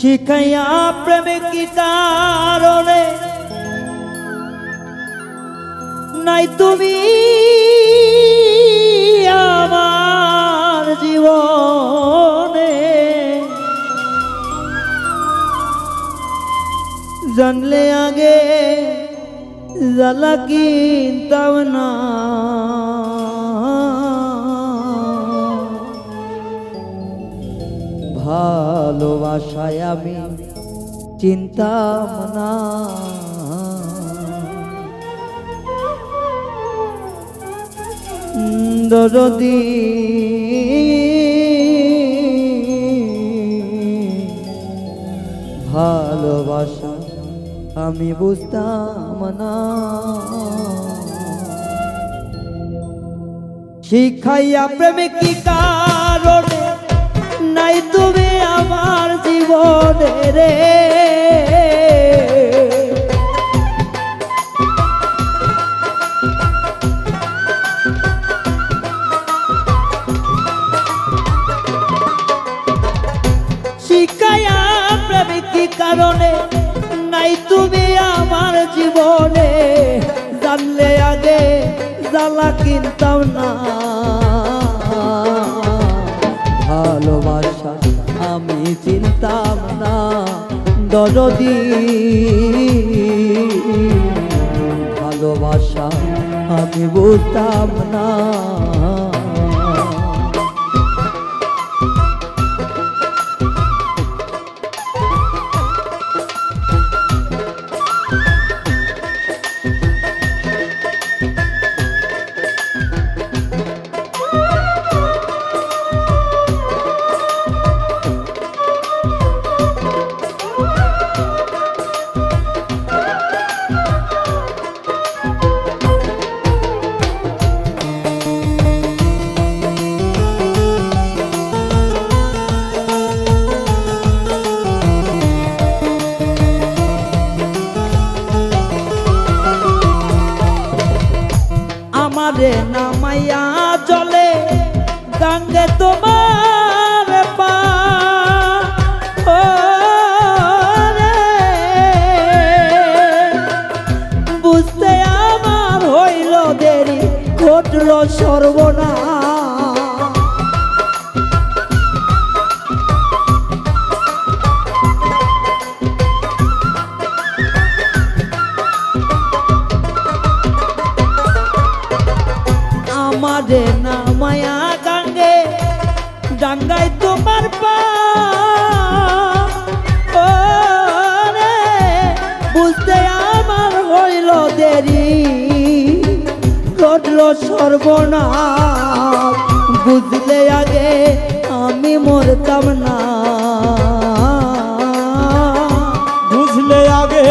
শিখাইয়া প্রেমে কি কারণে? নাই তুমি আমার জীবনে। জানলে আগে জ্বালা কিনতাম না। ভালোবাসায় আমি চিন্তাম না দরদি। ভালোবাসা আমি বুঝতাম না। শিখাইয়া প্রেমে কি কারণে নাই তুমি আমার জীবনে রে। শিখাইয়া প্রেমে কি কারণে নাই তুমি আমার জীবনে। জানলে আগে জ্বালা কিনতাম না। ভালোবাসা আমি চিনতাম না দরদি। ভালোবাসা আমি বুঝতাম না। আমারে নামাইয়া চলে গাঙ্গে তোমার বুঝতে আমার হইল দেরি ঘটল সর্বনা বুঝতে আমার হইল দেরি। ঘটল সর্বনাশ। বুঝলে আগে আমি মরতাম না। বুঝলে আগে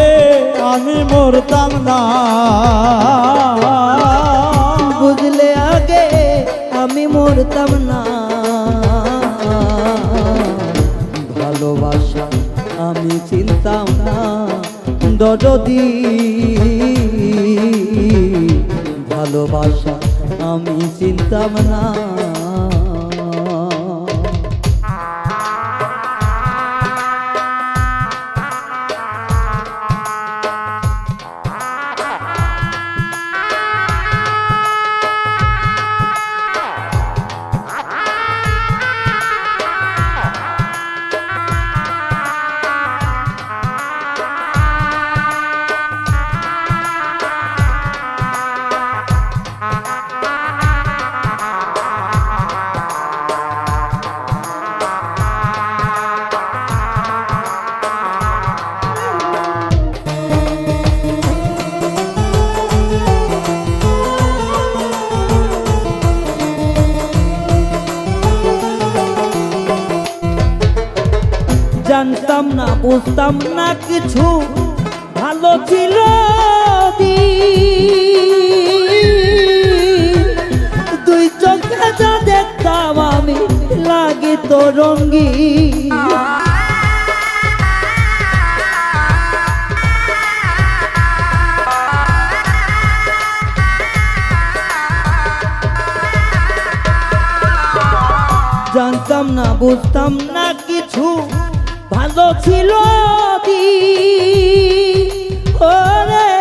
আমি মরতাম না। বুঝলে আগে আমি মরতাম না। দরদি ভালোবাসা আমি চিন্তাম না। জানতাম না, বুঝতাম না কিছু। ভালো ছিল। দুই চোখে যা দেখতাম আমি, লাগে তো রঙ্গি জানতাম না, বুঝতাম না কিছু। ভালো ছিল ওরে,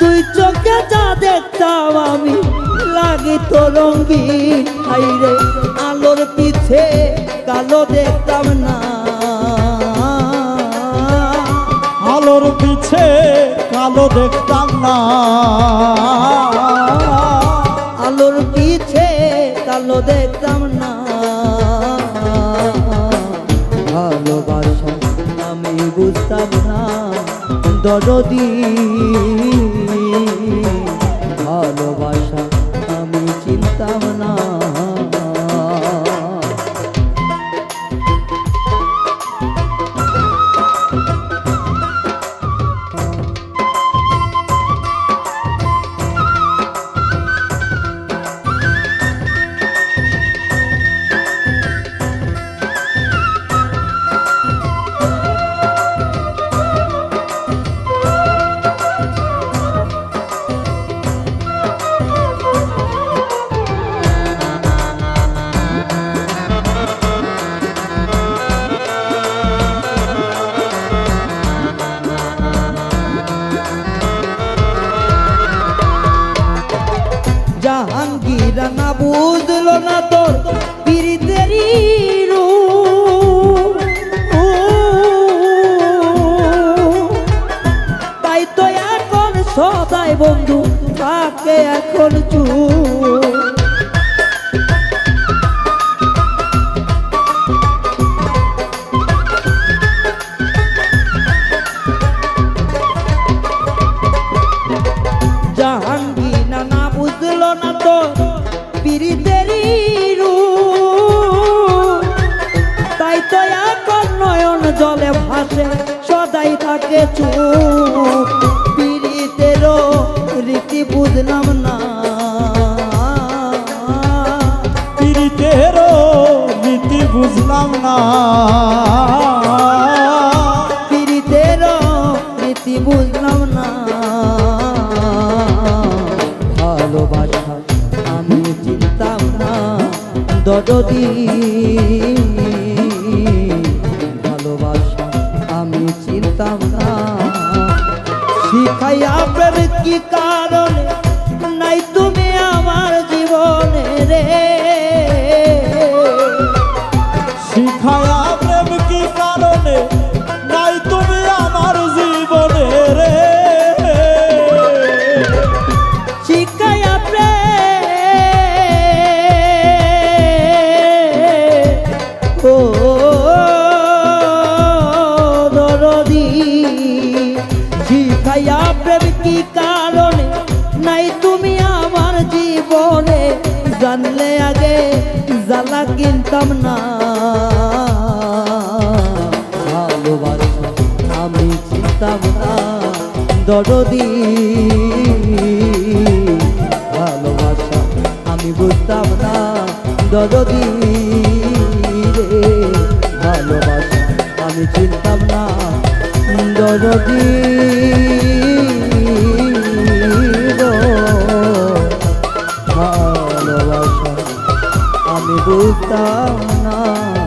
দুই চোখে যা দেখতাম আমি, লাগে তো রঙ্গিন হাইরে, আলোর পিছে কালো দেখতাম না। আলোর পিছে কালো দেখতাম না। ভালোবাসা আমি বুঝতাম না দরদি ভালোবাসা না বুঝলো না তোর পীড়িতেরই। তাই তো এখন সদাই বন্ধু তাকে এখন চুপ বুঝলো না তো পীড়িতেরই। তাই তো এখন নয়ন জলে ভাসে, সদাই থাকে চুপ। পীড়িতেরও রীতি বুঝলাম না। পীড়িতেরও নীতি বুঝলাম না। দরদি। ভালোবাসা আমি চিনতাম না। শিখাইয়া আপনার কি কারণে? নাই তুমি আমার জীবনে রে। শিখাইয়া প্রেম কি কারণে? নাই তুমি আমার জীবনে। জানলে আগে জ্বালা কিনতাম না। ভালোবাসা আমি চিনতাম না। দরদি। ভালোবাসা আমি বুঝতাম না। দরদি রে। ভালোবাসা আমি চিনতাম না। দরদি। ভালোবাসা না।